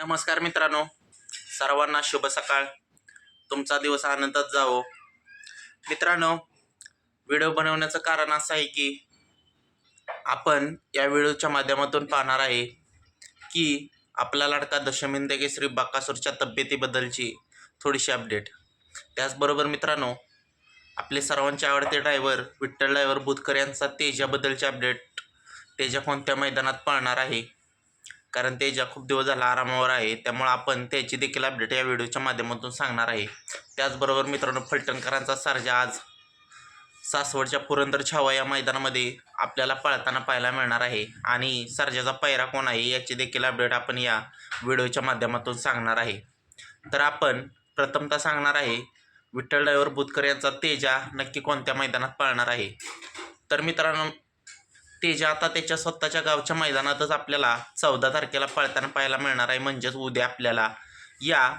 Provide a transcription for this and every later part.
नमस्कार मित्रांनो सर्वांना शुभ सकाळ. तुमचा दिवस आनंदात जावो. मित्रांनो व्हिडिओ बनवण्याचं कारण असं आहे की आपण या व्हिडिओच्या माध्यमातून पाहणार आहे की आपला लाडका दशमिंद श्री बाकासूरच्या तब्येतीबद्दलची थोडीशी अपडेट त्याचबरोबर मित्रांनो आपले सर्वांचे आवडते ड्रायव्हर विठ्ठल ड्रायव्हर बुधकर यांचा तेजाबद्दलचे अपडेट तेजा कोणत्या मैदानात पाळणार आहे? कारण तेजा खूप दिवस झाला आरामावर आहे त्यामुळं आपण त्याची देखील अपडेट या व्हिडिओच्या माध्यमातून सांगणार आहे. त्याचबरोबर मित्रांनो फलटणकरांचा सर्जा आज सासवडच्या पुरंदर छावा या मैदानामध्ये आपल्याला पळताना पाहायला मिळणार आहे. आणि सर्जाचा पायरा कोण आहे याची देखील अपडेट आपण या व्हिडिओच्या माध्यमातून सांगणार आहे. तर आपण प्रथमतः सांगणार आहे विठ्ठल ड्रायव्हर बुतकर यांचा तेजा नक्की कोणत्या मैदानात पळणार आहे? तर मित्रांनो तेजा आता त्याच्या स्वतःच्या गावच्या मैदानातच आपल्याला चौदा तारखेला पळताना पाहायला मिळणार आहे. म्हणजेच उद्या आपल्याला या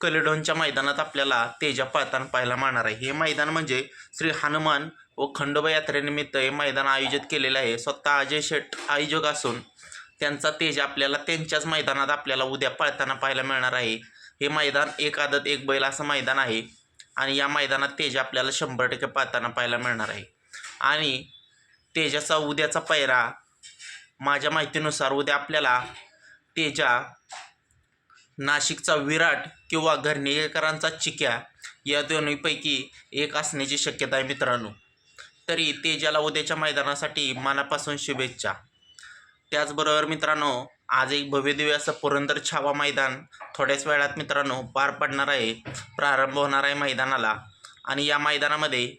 कलेडोनच्या मैदानात आपल्याला तेजा पळताना पाहायला मिळणार आहे. हे मैदान म्हणजे श्री हनुमान व खंडोबा यात्रेनिमित्त हे मैदान आयोजित केलेलं आहे. स्वतः अजय शेठ आयोजक असून त्यांचा तेज आपल्याला त्यांच्याच मैदानात आपल्याला उद्या पळताना पाहायला मिळणार आहे. हे मैदान एक आदत एक बैल असं मैदान आहे. आणि या मैदानात तेज आपल्याला शंभर टक्के पळताना पाहायला मिळणार आहे. आणि तेजाचा उद्याचा पैरा. माझ्या माहितीनुसार उद्या आपल्याला तेजा नाशिकचा विराट किंवा घरनेकरांचा चिक्या या दोन्हीपैकी एक असण्याची शक्यता आहे मित्रांनो. तरी तेजाला उद्याच्या मैदानासाठी मनापासून शुभेच्छा. त्याचबरोबर मित्रांनो आज एक भव्यदिव्य असं पुरंदर छावा मैदान थोड्याच वेळात मित्रांनो पार पडणार आहे. प्रारंभ होणार आहे मैदानाला. आणि या मैदानामध्ये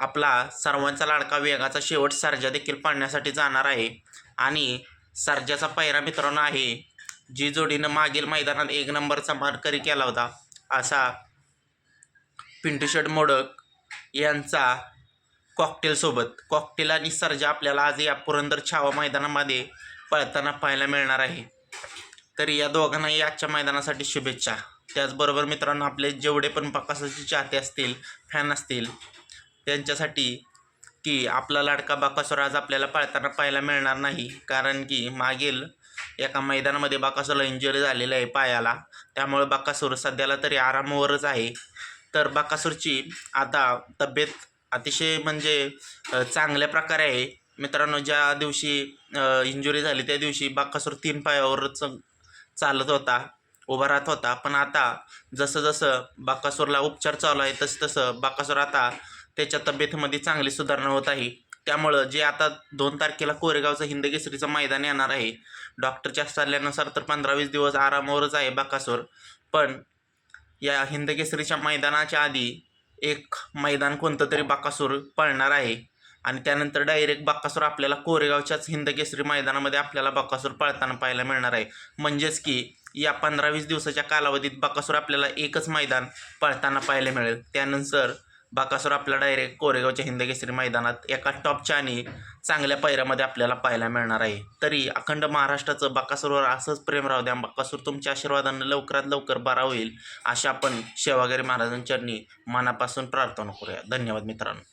आपला सर्वांचा लाडका वेगाचा शेवट सर्जा देखील पाळण्यासाठी जाणार आहे. आणि सर्जाचा पैरा मित्रांनो आहे जी जोडीनं मागील मैदानात एक नंबरचा मारकरी केला होता. असा पिंटू मोडक यांचा कॉकटेलसोबत कॉकटेल आणि सर्जा आपल्याला आज या पुरंदर छावा मैदानामध्ये पळताना पाहायला मिळणार आहे. तर या दोघांनाही आजच्या मैदानासाठी शुभेच्छा. त्याचबरोबर मित्रांनो आपले जेवढे पण पकासाचे चाहते असतील फॅन असतील त्यांच्यासाठी की आपला लाडका बाकासूर आज आपल्याला पाळताना पाहायला मिळणार नाही. कारण की मागील एका मैदानामध्ये बाकासूरला इंजुरी झालेली आहे पायाला. त्यामुळे बाकासूर सध्याला तरी आरामावरच आहे. तर बाकासूरची आता तब्येत अतिशय म्हणजे चांगल्या प्रकारे आहे. मित्रांनो ज्या दिवशी इंजुरी झाली त्या दिवशी बाकासूर तीन पायावरच चालत होता उभा राहत होता. पण आता जसं जसं बाकासूरला उपचार चालू आहे तसं तसं बाकासूर आता त्याच्या तब्येतीमध्ये चांगली सुधारणा होत आहे. त्यामुळं जे आता दोन तारखेला कोरेगावचं हिंदकेसरीचं मैदान येणार आहे. डॉक्टरच्या सल्ल्यानुसार तर पंधरा वीस दिवस आरामावरच आहे बाकासूर. पण या हिंदकेसरीच्या मैदानाच्या आधी एक मैदान कोणतं तरी बाकासूर पळणार आहे. आणि त्यानंतर डायरेक्ट बाकासूर आपल्याला कोरेगावच्याच हिंदकेसरी मैदानामध्ये आपल्याला बाकासूर पळताना पाहायला मिळणार आहे. म्हणजेच की या पंधरा वीस दिवसाच्या कालावधीत बाकासूर आपल्याला एकच मैदान पळताना पाहायला मिळेल. त्यानंतर बाकासूर आपला डायरेक्ट कोरेगावच्या हिंदकेसरी मैदानात एका टॉपच्या आणि चांगल्या पायऱ्यामध्ये आपल्याला पाहायला मिळणार आहे. तरी अखंड महाराष्ट्राचं बाकासूरवर असंच प्रेम राहू द्या. बाकासूर तुमच्या आशीर्वादानं लवकरात लवकर बरा होईल अशा आपण शेवागिरी महाराजांच्यांनी मनापासून प्रार्थना करूया. धन्यवाद मित्रांनो.